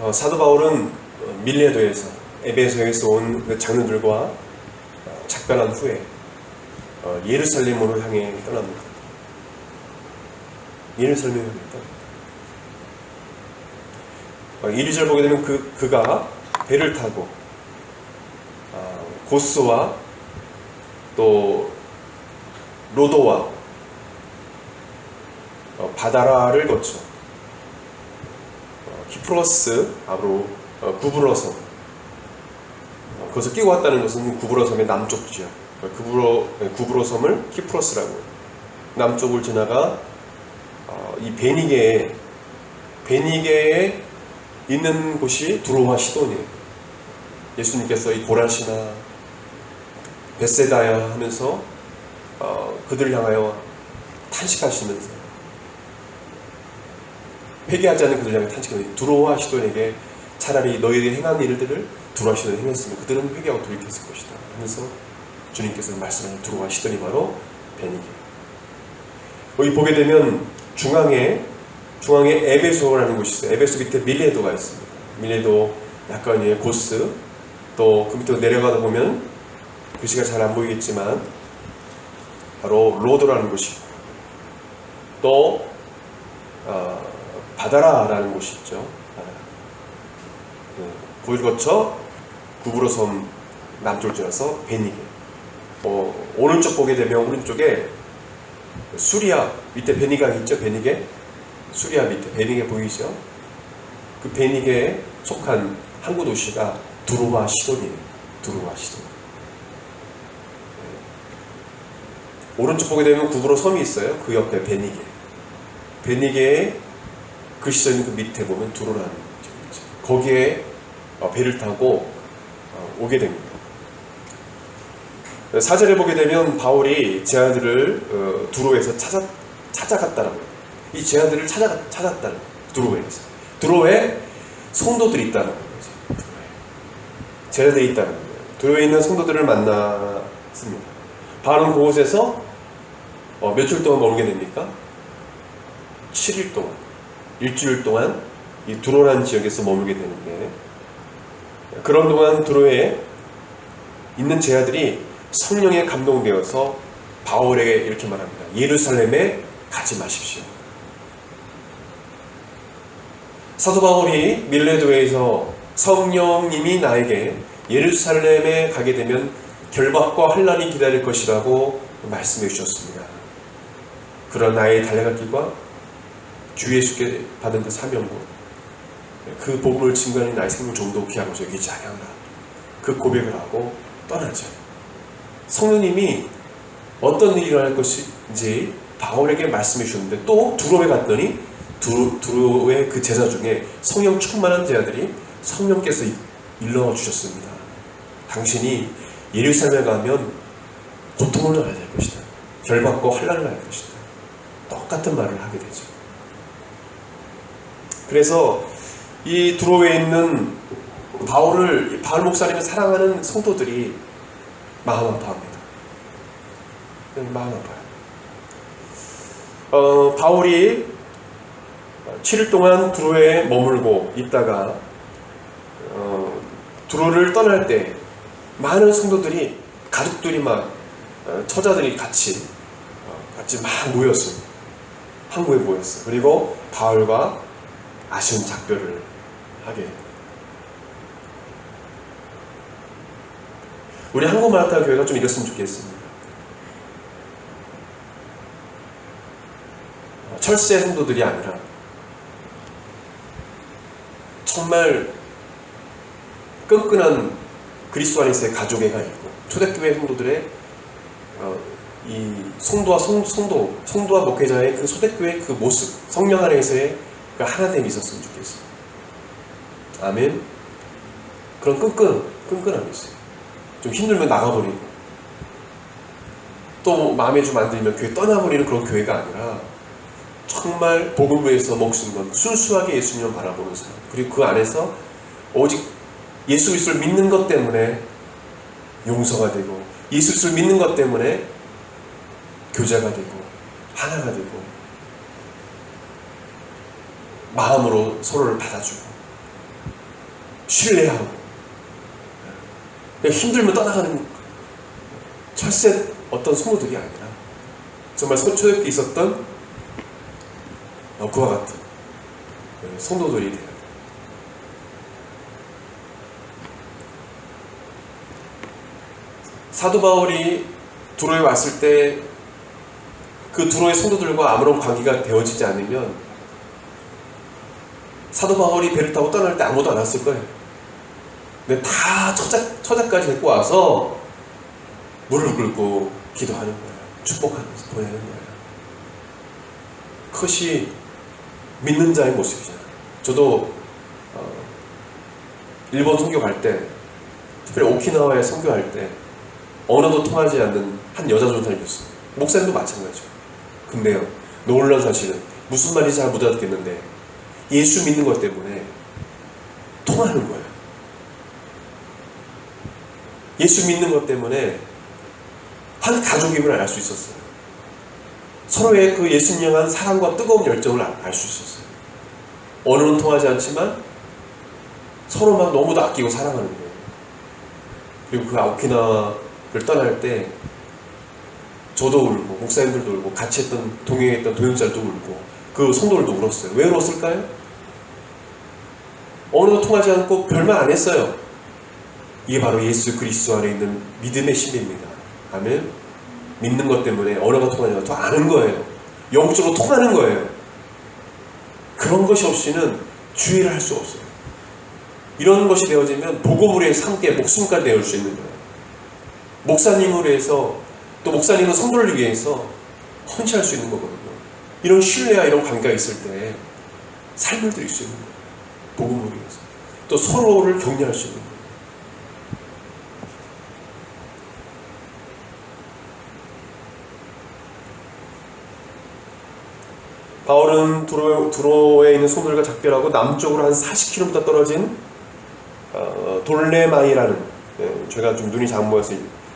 어, 사도 바울은 어, 밀레도에서 에베소에서 온 그 장로들과 어, 작별한 후에 어, 예루살렘으로 향해 떠납니다. 예루살렘으로 향해 떠납니다. 1, 2절 보게 되면 그, 그가 배를 타고 아, 고스와 또 로도와 어, 바다라를 거쳐 어, 키프로스 바로 어, 구브로섬 어, 그것을 끼고 왔다는 것은 구브로섬의 남쪽 지역 어, 구브로, 네, 구브로섬을 키프로스라고 해요. 남쪽을 지나가 어, 이 베니게에 베니게에 있는 곳이 두로와 시돈이에요. 예수님께서 이 고라시나 베세다야 하면서 어, 그들을 향하여 탄식하시면서 회개하지 않는 그들을 향해 탄식하면서 두로와 시돈에게 차라리 너희들이 행한 일들을 두로와 시돈이 행했으면 그들은 회개하고 돌이켰을 것이다 하면서 주님께서 말씀하신 두로와 시돈이 바로 베니게 여기 보게 되면 중앙에 중앙에 에베소라는 곳이 있어요. 에베소 밑에 밀레도가 있습니다. 밀레도 약간 의 고스 또 그 밑으로 내려가다 보면 글씨가 잘 안 보이겠지만 바로 로드라는 곳이 또 어, 바다라라는 곳이 있죠. 바다라. 네, 거기를 거쳐 구브로섬 남쪽을 지나서 베니게 어, 오른쪽 보게 되면 오른쪽에 수리아 밑에 베니가 있죠. 베니게 수리아 밑에 베니게 보이죠? 그 베니게에 속한 항구 도시가 두로와 시돈이에요. 두로와 시돈. 네. 오른쪽 보게 되면 구브로 섬이 있어요. 그 옆에 베니게. 베니게 의그그 밑에 보면 두로라는. 거기에 어, 배를 타고 어, 오게 됩니다. 사절에 보게 되면 바울이 제 아들을 어, 두로에서 찾아, 찾아갔다라고 해요. 이 제 아들을 찾아, 찾았다는. 두로에서. 두로에 성도들이 있다는 거죠. 두로에. 제 아들이 있다는 거예요. 두로에 있는 성도들을 만났습니다. 바울은 그곳에서 어, 며칠 동안 머물게 됩니까? 7일 동안, 일주일 동안 이 두로라는 지역에서 머물게 되는데 그런 동안 두로에 있는 제 아들이 성령에 감동되어서 바울에게 이렇게 말합니다. 예루살렘에 가지 마십시오. 사도 바울이 밀레도에서 성령님이 나에게 예루살렘에 가게 되면 결박과 환란이 기다릴 것이라고 말씀해 주셨습니다. 그런 나의 달려갈 길과 주 예수께 받은 그 사명과 그 복음을 증거하는 나의 생명 좀더 귀하고 저기 찬양하라. 그 고백을 하고 떠나죠. 성령님이 어떤 일이 일어날 것인지 바울에게 말씀해 주셨는데 또 두로에 갔더니 두로, 두로의 그 제자 중에 성령 충만한 제자들이 성령께서 일러 주셨습니다. 당신이 예루살렘에 가면 고통을 알아야 될 것이다. 결박과 환란을 할 것이다. 똑같은 말을 하게 되죠. 그래서 이 두로에 있는 바울을 바울 목사님을 사랑하는 성도들이 마음 아파합니다. 마음 아파요. 어, 바울이 7일 동안 두로에 머물고 있다가 어, 두로를 떠날 때 많은 성도들이 가족들이 막 어, 처자들이 같이 어, 같이 막 모였어요. 항구에 모였어요. 그리고 바울과 아쉬운 작별을 하게 우리 한국마라타 교회가 좀 이랬으면 좋겠습니다. 철새 성도들이 아니라 정말 끈끈한 그리스도 안에서의 가족애가 있고 초대교회 성도들의 어, 이 성도와 성, 성도, 성도와 목회자의 그 초대교회 그 모습, 성령 안에서의 그 하나됨이 있었으면 좋겠어요. 아멘. 그런 끈끈, 끈끈함이 있어요. 좀 힘들면 나가버리고 또 마음에 좀 안 들면 교회 떠나버리는 그런 교회가 아니라 정말 복음을 위해서 목숨 건 순수하게 예수님을 바라보는 사람 그리고 그 안에서 오직 예수 그리스도를 믿는 것 때문에 용서가 되고 예수 그리스도를 믿는 것 때문에 교제가 되고 하나가 되고 마음으로 서로를 받아주고 신뢰하고 힘들면 떠나가는 철새 어떤 성도들이 아니라 정말 초대교회 있었던 어, 그와 같은 성도들이 돼요. 사도 바울이 두로에 왔을 때 그 두로의 성도들과 아무런 관계가 되어지지 않으면 사도 바울이 배를 타고 떠날 때 아무도 안 왔을 거예요. 근데 다 처자, 처자까지 데리고 와서 무릎 꿇고 기도하는 거예요. 축복하면서 보내는 거예요. 그것이 믿는 자의 모습이잖아요. 저도 어, 일본 선교 갈 때, 특별히 오키나와에 선교할 때 언어도 통하지 않는 한 여자 전사님이 있어요. 목사님도 마찬가지죠. 근데요, 놀라운 사실은 무슨 말인지 잘 못 알아듣겠는데 예수 믿는 것 때문에 통하는 거예요. 예수 믿는 것 때문에 한 가족임을 알 수 있었어요. 서로의 그 예수님 향한 사랑과 뜨거운 열정을 알 수 있었어요. 언어는 통하지 않지만 서로 막 너무도 아끼고 사랑하는 거예요. 그리고 그 아오키나를 떠날 때 저도 울고 목사님들도 울고 같이 했던 동행했던 동역자들도 울고 그 성도들도 울었어요. 왜 울었을까요? 언어도 통하지 않고 별말 안 했어요. 이게 바로 예수 그리스도 안에 있는 믿음의 신비입니다. 아멘. 믿는 것 때문에 언어가 통하지 않고 아는 거예요. 영적으로 통하는 거예요. 그런 것이 없이는 주의를 할 수 없어요. 이런 것이 되어지면 복음으로 해서 함께 목숨까지 내올 수 있는 거예요. 목사님으로 해서 또 목사님은 성도를 위해서 헌신할 수 있는 거거든요. 이런 신뢰와 이런 관계가 있을 때 삶을 드릴 수 있는 거예요. 복음을 위해서. 또 서로를 격려할 수 있는 거예요. 바울은 두로, 두로 에 있는 소들과 작별하고 남쪽으로 한 40km 떨어진 어, 돌레마이라는 예, 제가 좀 눈이 잘안 보여서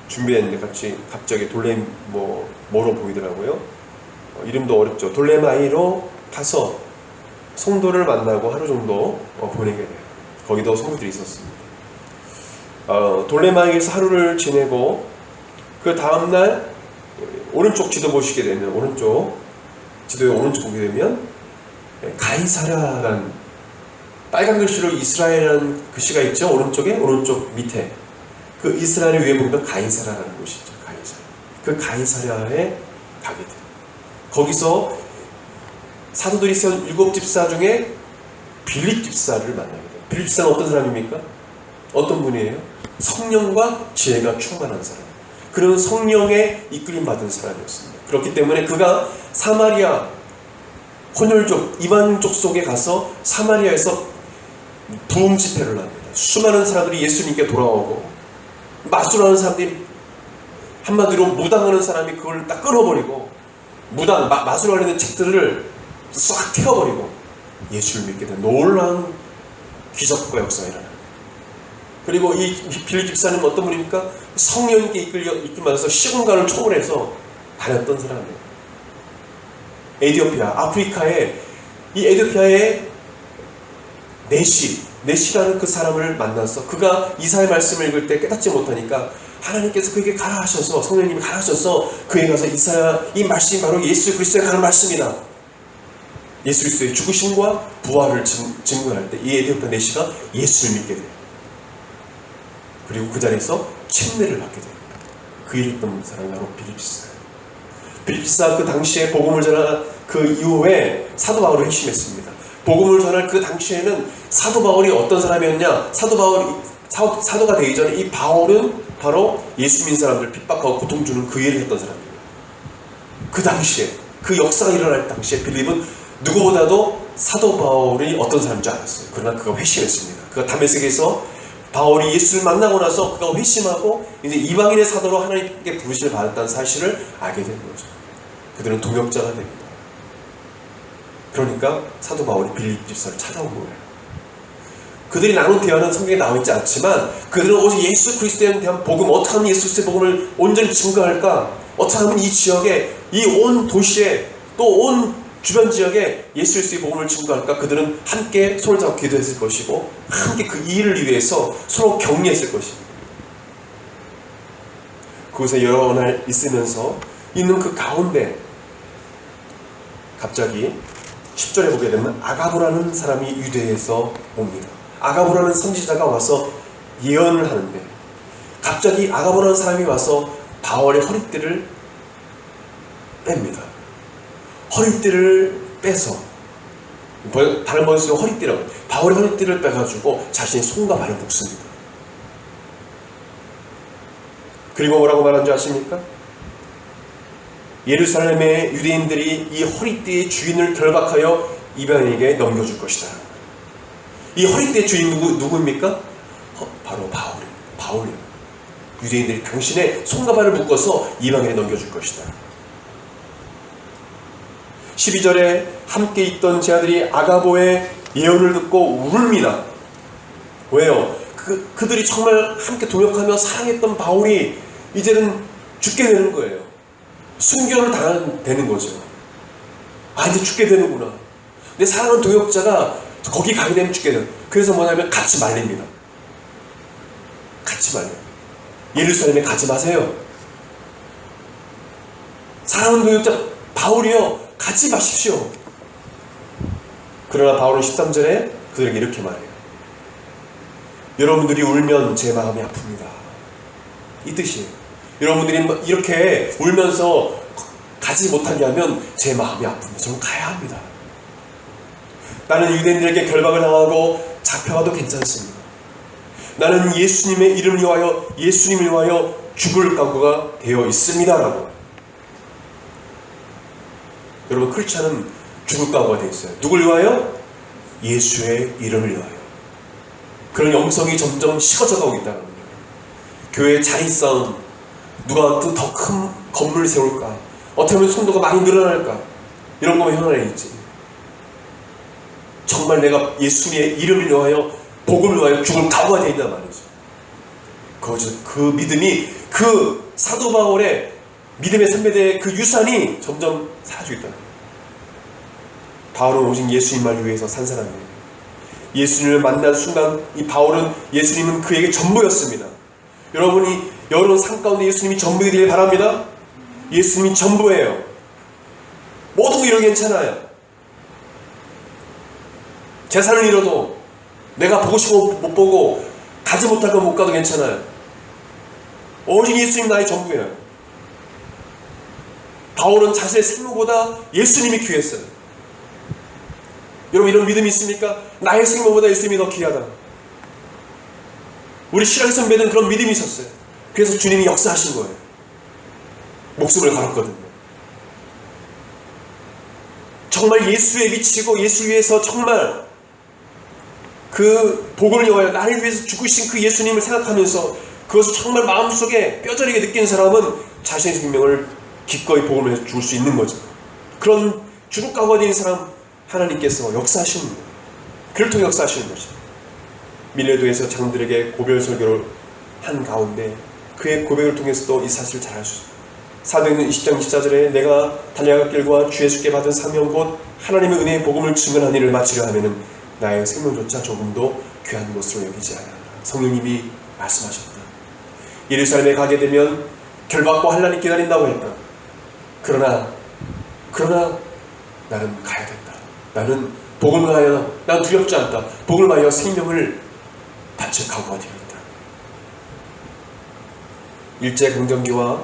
준비했는데 같이 갑자기 돌레 뭐 뭐로 보이더라고요. 어, 이름도 어렵죠. 돌레마이로 가서 성도를 만나고 하루 정도 어, 보내게 돼요. 거기도 성도들이 있었습니다. 어, 돌레마이에서 하루를 지내고 그 다음날 오른쪽 지도 보시게 되면 오른쪽 지도에 오른쪽 보게 되면 가이사라라는 빨간 글씨로 이스라엘이라는 글씨가 있죠? 오른쪽에? 오른쪽 밑에. 그 이스라엘 위에 보면 가이사라라는 곳이죠. 가이사라. 그 가이사라에 가게 돼요. 거기서 사도들이 세운 일곱 집사 중에 빌립 집사를 만나게 돼요 빌립 집사는 어떤 사람입니까? 어떤 분이에요? 성령과 지혜가 충만한 사람 그런 성령의 이끌림 받은 사람이었습니다 그렇기 때문에 그가 사마리아 혼혈족 이방족 속에 가서 사마리아에서 부흥 집회를 합니다. 수많은 사람들이 예수님께 돌아오고 마술하는 사람들이 한마디로 무당하는 사람이 그걸 딱 끊어버리고 무당 마, 마술하는 책들을 싹 태워버리고 예수를 믿게 된 놀라운 기적과 역사가 일어나요. 그리고 이 빌립 집사는 어떤 분입니까? 성령님께 이끌려 이끌면서 시공간을 초월해서 다녔던 사람이에요. 에디오피아, 아프리카에 이 에디오피아의 네시, 네시라는 그 사람을 만나서 그가 이사의 말씀을 읽을 때 깨닫지 못하니까 하나님께서 그에게 가라 하셔서 성령님이 가라 하셔서 그에 가서 이사야 이 말씀이 바로 예수 그리스도에 가는 말씀이다. 예수 그리스도의 죽으심과 부활을 증거할 때 이 에디오피아 네시가 예수를 믿게 돼요. 그리고 그 자리에서 침례를 받게 돼요. 그 일을 했던 사람이 바로 빌립스예요. 빌립사 그 당시에 복음을 전한 그 이후에 사도 바울을 핵심했습니다. 복음을 전할 그 당시에는 사도 바울이 어떤 사람이었냐? 사도 바울이 사도, 가 되기 전에 이 바울은 바로 예수 믿는 사람들 핍박하고 고통 주는 그 일을 했던 사람입니다. 그 당시에 그 역사가 일어날 당시에 빌립은 누구보다도 사도 바울이 어떤 사람인지 알았어요. 그러나 그가 회심했습니다. 그가 담에색에서 바울이 예수를 만나고 나서 그가 회심하고 이제 이방인의 사도로 하나님께 부르심을 받았다는 사실을 알게 된 거죠. 그들은 동역자가 됩니다. 그러니까 사도 바울이 빌립 집사를 찾아온 거예요. 그들이 나눈 대화는 성경에 나와 있지 않지만 그들은 오직 예수 그리스도에 대한 복음, 어떻게 하면 예수 그리스도의 복음을 온전히 증거할까? 어떻게 하면 이 지역에, 이 온 도시에, 또 온 주변 지역에 예수 그리스도의 복음을 증거할까 그들은 함께 손을 잡고 기도했을 것이고 함께 그 일을 위해서 서로 격려했을 것입니다. 그곳에 여러 날 있으면서 있는 그 가운데 갑자기 10절에 보게 되면 아가보라는 사람이 유대에서 옵니다. 아가보라는 선지자가 와서 예언을 하는데 갑자기 아가보라는 사람이 와서 바울의 허리띠를 뺍니다. 허리띠를 빼서 번- 다른 번역에서 허리띠라고 바울의 허리띠를 빼가지고 자신의 손과 발을 묶습니다. 그리고 뭐라고 말한 줄 아십니까? 예루살렘의 유대인들이 이 허리띠의 주인을 결박하여 이방인에게 넘겨줄 것이다. 이 허리띠의 주인 누구, 누구입니까? 어, 바로 바울. 바울이요. 유대인들이 당신의 손과 발을 묶어서 이방인에 넘겨줄 것이다. 12절에 함께 있던 제 아들이 아가보의 예언을 듣고 울입니다. 왜요? 그, 그들이 정말 함께 동역하며 사랑했던 바울이 이제는 죽게 되는 거예요. 순교를 당하는 거죠. 아, 이제 죽게 되는구나. 내 사랑하는 동역자가 거기 가게 되면 죽게 돼요. 그래서 뭐냐면 같이 말립니다. 같이 말려요. 예루살렘에 가지 마세요. 사랑하는 동역자 바울이요. 가지 마십시오. 그러나 바울은 13절에 그들에게 이렇게 말해요. 여러분들이 울면 제 마음이 아픕니다. 이 뜻이에요. 여러분들이 이렇게 울면서 가지 못하게 하면 제 마음이 아픕니다. 저는 가야 합니다. 나는 유대인들에게 결박을 당하고 잡혀가도 괜찮습니다. 나는 예수님의 이름을 위하여 예수님을 위하여 죽을 각오가 되어 있습니다라고. 여러분 크리스천은 죽을 각오가 되어 있어요. 누굴 위하여? 예수의 이름을 위하여. 그런 영성이 점점 식어져 가고 있다는 거예요. 교회 자리 싸움, 누가 더 큰 건물을 세울까? 어떻게 하면 성도가 많이 늘어날까? 이런 거만 현안에 있지. 정말 내가 예수님의 이름을 위하여 복음을 위하여 죽을 각오가 되어 있단 말이죠. 그, 그 믿음이 그 사도 바울의 믿음의 선배들의 그 유산이 점점 사라지고 있다. 바울은 오직 예수님만 위해서 산 사람이에요. 예수님을 만난 순간 이 바울은 예수님은 그에게 전부였습니다. 여러분이 여러분 삶 가운데 예수님이 전부이 되길 바랍니다. 예수님이 전부예요. 모든 거 이러기 괜찮아요. 재산을 잃어도 내가 보고 싶고 못 보고 가지 못할 건못 가도 괜찮아요. 오직 예수님 나의 전부예요. 바울은 자신의 생명보다 예수님이 귀했어요. 여러분 이런 믿음이 있습니까? 나의 생명보다 예수님이 더 귀하다. 우리 신앙 선배는 그런 믿음이 있었어요. 그래서 주님이 역사하신 거예요. 목숨을 걸었거든요. 정말 예수에 미치고 예수 위해서 정말 그 복을 위하여 나를 위해서 죽으신 그 예수님을 생각하면서 그것을 정말 마음속에 뼈저리게 느낀 사람은 자신의 생명을 기꺼이 복음을 해서 죽을 수 있는 거죠. 그런 주룩 가고된 사람 하나님께서 역사하시는 거예요. 그를 통해 역사하시는 거죠. 밀레도에서 장들에게 고별 설교를 한 가운데 그의 고백을 통해서도 이 사실을 잘 알 수 있습니다. 사도행전 20장 24절에 내가 달려갈 길과 주 예수께 받은 사명 곧 하나님의 은혜의 복음을 증언한 일을 마치려 하면은 나의 생명조차 조금도 귀한 것으로 여기지 않아. 성령님이 말씀하셨다. 예루살렘에 가게 되면 결박과 환란이 기다린다고 했다. 그러나 그러나 나는 가야 된다. 나는 복음을 하여 난 두렵지 않다. 복음을 하여 생명을 바칠 각오가 되어 있다. 일제 강점기와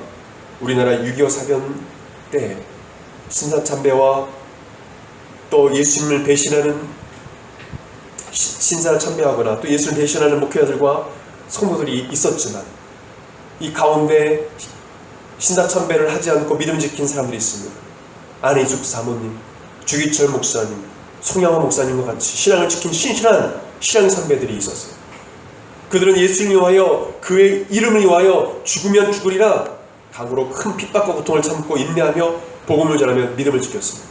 우리나라 6.25 사변 때 신사 참배와 또 예수님을 배신하는 시- 신사를 참배하거나 또 예수를 배신하는 목회자들과 성도들이 있었지만 이 가운데 신사참배를 하지 않고 믿음 지킨 사람들이 있습니다. 안희숙 사모님, 주기철 목사님, 송영화 목사님과 같이 신앙을 지킨 신실한 신앙 선배들이 있었어요. 그들은 예수님을 위하여 그의 이름을 위하여 죽으면 죽으리라 각오로 큰 핍박과 고통을 참고 인내하며 복음을 전하며 믿음을 지켰습니다.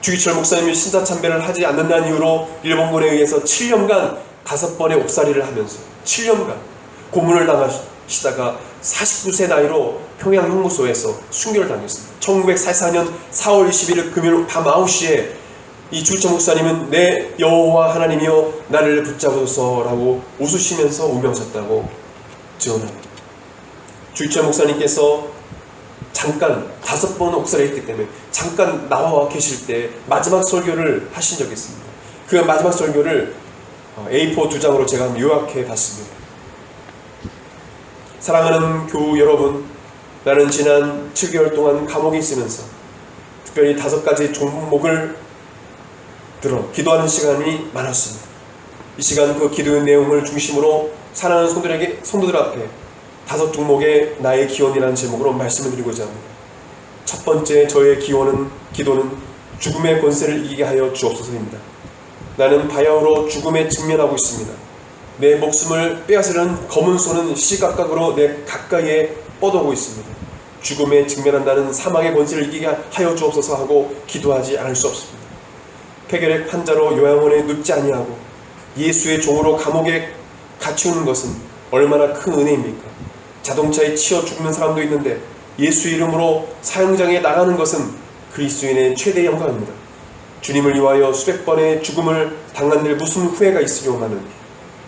주기철 목사님이 신사참배를 하지 않는다는 이유로 일본군에 의해서 7년간 다섯 번의 옥살이를 하면서 7년간 고문을 당하시다가 49세 나이로 평양 형무소에서 순교를 당했습니다. 1944년 4월 21일 금요일 밤 9시에 이 주일철 목사님은 내 여호와 하나님이여 나를 붙잡으소서라고 웃으시면서 운명하셨다고 증언합니다. 주일철 목사님께서 잠깐 다섯 번 옥살에 있기 때문에 잠깐 나와 계실 때 마지막 설교를 하신 적이 있습니다. 그 마지막 설교를 어, A4 두 장으로 제가 요약해 봤습니다. 사랑하는 교우 여러분, 나는 지난 7개월 동안 감옥에 있으면서 특별히 다섯 가지 종목을 들어 기도하는 시간이 많았습니다. 이 시간 그 기도의 내용을 중심으로 사랑하는 성도들에게 성도들 앞에 다섯 종목의 나의 기원이라는 제목으로 말씀을 드리고자 합니다. 첫 번째 저의 기원은 기도는 죽음의 권세를 이기게 하여 주옵소서입니다. 나는 바야흐로 죽음에 직면하고 있습니다. 내 목숨을 빼앗으려는 검은 손은 시각각으로 내 가까이에 뻗어오고 있습니다. 죽음에 직면한다는 사망의 권세를 이기게 하여 주옵소서 하고 기도하지 않을 수 없습니다. 폐결핵 환자로 요양원에 눕지 아니하고 예수의 종으로 감옥에 갇히는 것은 얼마나 큰 은혜입니까? 자동차에 치여 죽는 사람도 있는데 예수 이름으로 사형장에 나가는 것은 그리스도인의 최대 영광입니다. 주님을 위하여 수백 번의 죽음을 당한 들 무슨 후회가 있으려마는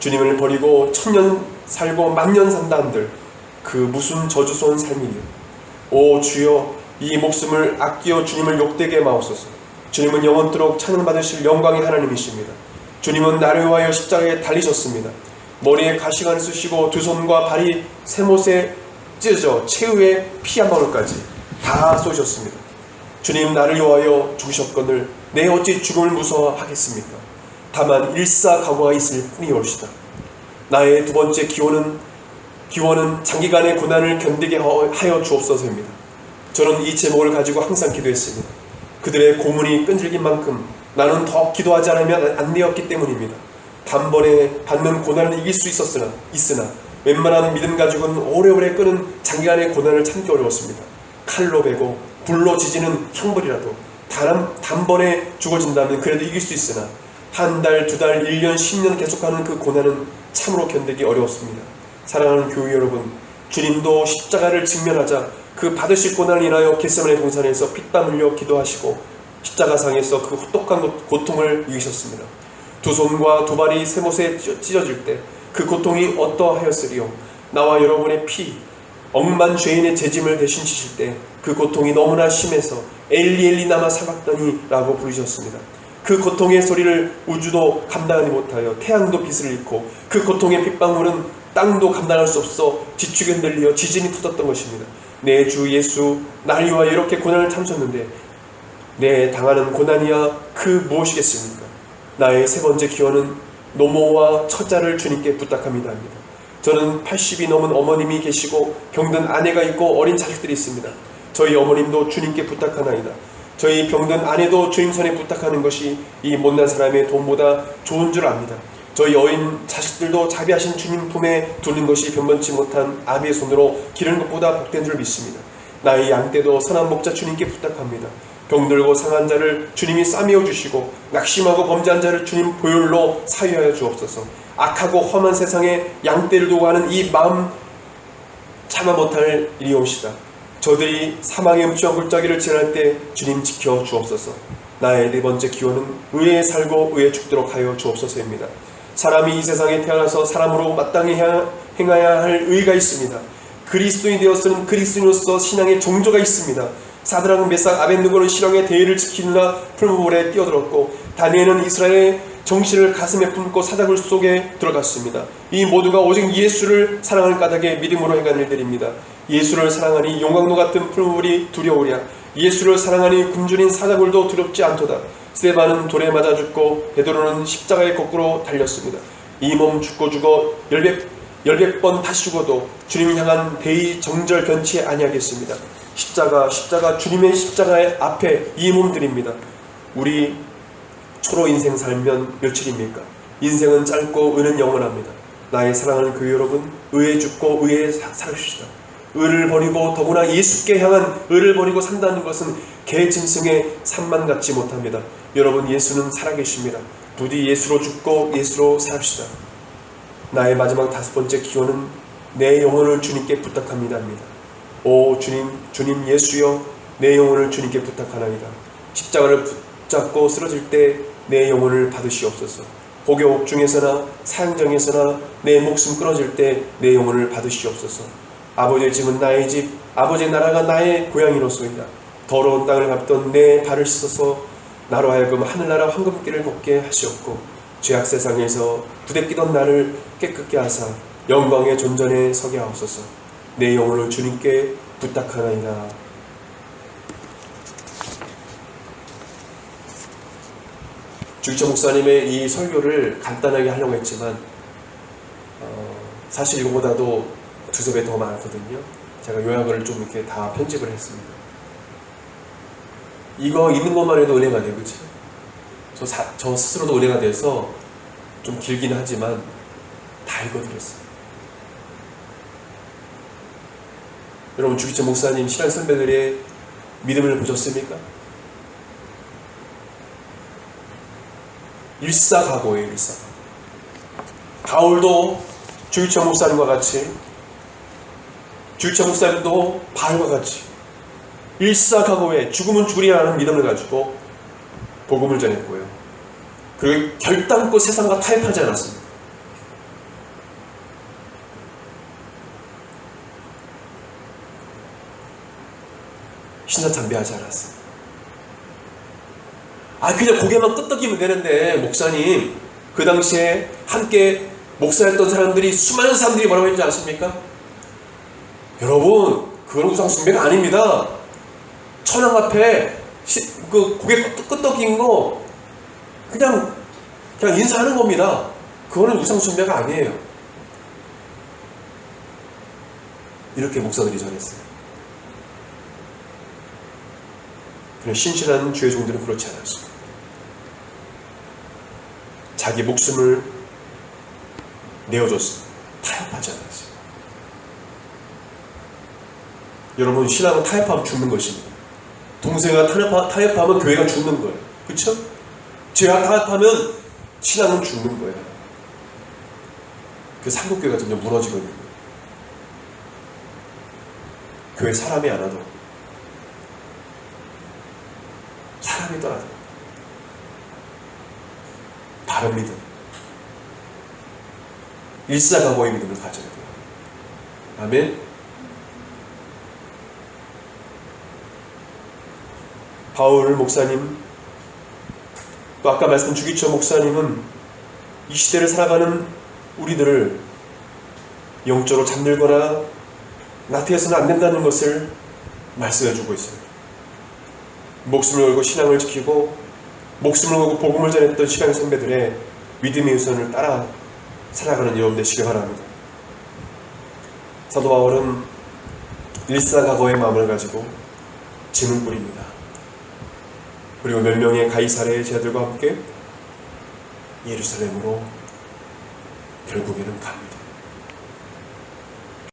주님을 버리고 천년 살고 만년 산다 한들 그 무슨 저주스러운 삶이요. 오 주여 이 목숨을 아끼어 주님을 욕되게 마옵소서. 주님은 영원토록 찬양받으실 영광의 하나님이십니다. 주님은 나를 위하여 십자가에 달리셨습니다. 머리에 가시관을 쓰시고 두 손과 발이 새못에 찢어져 최후의 피 한 방울까지 다 쏘셨습니다. 주님 나를 위하여 죽으셨거늘 내 어찌 죽음을 무서워하겠습니까? 다만 일사각오가 있을 뿐이올시다. 나의 두 번째 기원은 기원은 장기간의 고난을 견디게 하여 주옵소서입니다. 저는 이 제목을 가지고 항상 기도했습니다. 그들의 고문이 끈질긴 만큼 나는 더 기도하지 않으면 안 되었기 때문입니다. 단번에 받는 고난을 이길 수 있었으나 있으나 웬만한 믿음 가지고는 오래오래 끄는 장기간의 고난을 참기 어려웠습니다. 칼로 베고 불로 지지는 형벌이라도 단, 단번에 죽어진다면 그래도 이길 수 있으나 한 달, 두 달, 1년, 10년 계속하는 그 고난은 참으로 견디기 어려웠습니다. 사랑하는 교회 여러분, 주님도 십자가를 직면하자 그 받으실 고난을 인하여 겟세마네 동산에서 피땀 흘려 기도하시고 십자가상에서 그 혹독한 고통을 이기셨습니다. 두 손과 두 발이 세못에 찢어질 때 그 고통이 어떠하였으리요? 나와 여러분의 피, 억만 죄인의 재짐을 대신 지실 때 그 고통이 너무나 심해서 엘리 엘리 나마 사박더니 라고 부르셨습니다. 그 고통의 소리를 우주도 감당하지 못하여 태양도 빛을 잃고 그 고통의 빗방울은 땅도 감당할 수 없어 지축에 흔들리어 지진이 터졌던 것입니다. 내 주 예수 날 위하여 이렇게 고난을 참으셨는데 내 당하는 고난이야 그 무엇이겠습니까? 나의 세 번째 기원은 노모와 처자를 주님께 부탁합니다 합니다. 저는 80이 넘은 어머님이 계시고 병든 아내가 있고 어린 자식들이 있습니다. 저희 어머님도 주님께 부탁하나이다. 저희 병든 아내도 주님 손에 부탁하는 것이 이 못난 사람의 돈보다 좋은 줄 압니다. 저희 어린 자식들도 자비하신 주님 품에 두는 것이 변변치 못한 아비의 손으로 기르는 것보다 복된 줄 믿습니다. 나의 양떼도 선한 목자 주님께 부탁합니다. 병들고 상한 자를 주님이 싸매어 주시고 낙심하고 범죄한 자를 주님 보혈로 사유하여 주옵소서. 악하고 험한 세상에 양떼를 두고 하는 이 마음 참아 못할 일이 옵시다. 저들이 사망의 음침한 골짜기를 지날 때 주님 지켜 주옵소서. 나의 네 번째 기원은 의에 살고 의에 죽도록 하여 주옵소서입니다. 사람이 이 세상에 태어나서 사람으로 마땅히 행해야 할 의가 있습니다. 그리스도인 되었으는 그리스도인으로서 신앙의 종조가 있습니다. 사드락은 메삭 아벤누고는 실령의 대의를 지키느라 풀무불에 뛰어들었고 다니엘은 이스라엘의 정신을 가슴에 품고 사자굴 속에 들어갔습니다. 이 모두가 오직 예수를 사랑하는 까닭에 믿음으로 행한 일들입니다. 예수를 사랑하니 용광로 같은 풀무불이 두려우랴. 예수를 사랑하니 굶주린 사자굴도 두렵지 않도다. 스테반은 돌에 맞아 죽고 베드로는 십자가에 거꾸로 달렸습니다. 이 몸 죽고 죽어 열백 열백 번 다시 죽어도 주님 향한 대의 정절 변치 아니하겠습니다. 십자가 십자가 주님의 십자가의 앞에 이 몸들입니다. 우리 초로 인생 살면 며칠입니까? 인생은 짧고 의는 영원합니다. 나의 사랑하는 교회 여러분, 의에 죽고 의에 살읍시다. 의를 버리고 더구나 예수께 향한 의를 버리고 산다는 것은 개 짐승의 산만 같지 못합니다. 여러분 예수는 살아계십니다. 부디 예수로 죽고 예수로 삽시다. 나의 마지막 다섯 번째 기원은 내 영혼을 주님께 부탁합니다. 합니다. 오 주님 주님 예수여 내 영혼을 주님께 부탁하나이다 십자가를 붙잡고 쓰러질 때 내 영혼을 받으시옵소서 복의 옥중에서나 사형정에서나 내 목숨 끊어질 때 내 영혼을 받으시옵소서 아버지의 집은 나의 집 아버지의 나라가 나의 고향이로소이다. 더러운 땅을 밟던 내 발을 씻어서 나로 하여금 하늘나라 황금길을 걷게 하시옵고 죄악 세상에서 부대끼던 나를 깨끗게 하사 영광의 존전에 서게 하옵소서. 내 영혼을 주님께 부탁하나이다. 주기철 목사님의 이 설교를 간단하게 하려고 했지만 어, 사실 이거보다도 배더 많거든요. 제가 요약을 좀 이렇게 다 편집을 했습니다. 이거 있는 것만 해도 은혜가 돼요, 그치? 저, 사- 저 스스로도 은혜가 돼서 좀 길긴 하지만 다 읽어드렸어요. 여러분 주기철 목사님 신앙 선배들의 믿음을 보셨습니까? 일사각오예요, 일사각오. 바울도 주기철 목사님과 같이 주기철 목사님도 바울과 같이 일사각오에 죽음은 죽으리라는 믿음을 가지고 복음을 전했고요. 그리고 결단코 세상과 타협하지 않았습니다. 신사 담배하지 않았어요. 아 그냥 고개만 끄덕이면 되는데 목사님 그 당시에 함께 목사였던 사람들이 수많은 사람들이 뭐라고 했는지 아십니까? 여러분 그건 우상 숭배가 아닙니다. 천황 앞에 시- 그 고개 끄- 끄덕인 거 그냥 그냥 인사하는 겁니다. 그거는 우상 숭배가 아니에요. 이렇게 목사들이 전했어요. 그런 신실한 주의 종들은 그렇지 않았습니다. 자기 목숨을 내어줬습니다. 타협하지 않았어요. 여러분 신앙은 타협하면 죽는 것입니다. 동생과 타협하, 타협하면 교회가 죽는 거예요. 그렇죠? 죄와 타협하면 신앙은 죽는 거예요. 그 삼국교회가 점점 무너지고 있는 거예요. 교회 사람이 안 와도 사람이 떠나서 바른 믿음 일사각오의 믿음을 가져야 돼요. 아멘. 바울 목사님 또 아까 말씀 주기철 목사님은 이 시대를 살아가는 우리들을 영적으로 잠들거나 나태해서는 안 된다는 것을 말씀해 주고 있어요. 목숨을 걸고 신앙을 지키고 목숨을 걸고 복음을 전했던 신앙 선배들의 믿음의 유선을 따라 살아가는 여러분 되시기 바랍니다. 사도 바울은 일사각오의 마음을 가지고 짐을 뿌립니다. 그리고 몇 명의 가이사르의 제자들과 함께 예루살렘으로 결국에는 갑니다.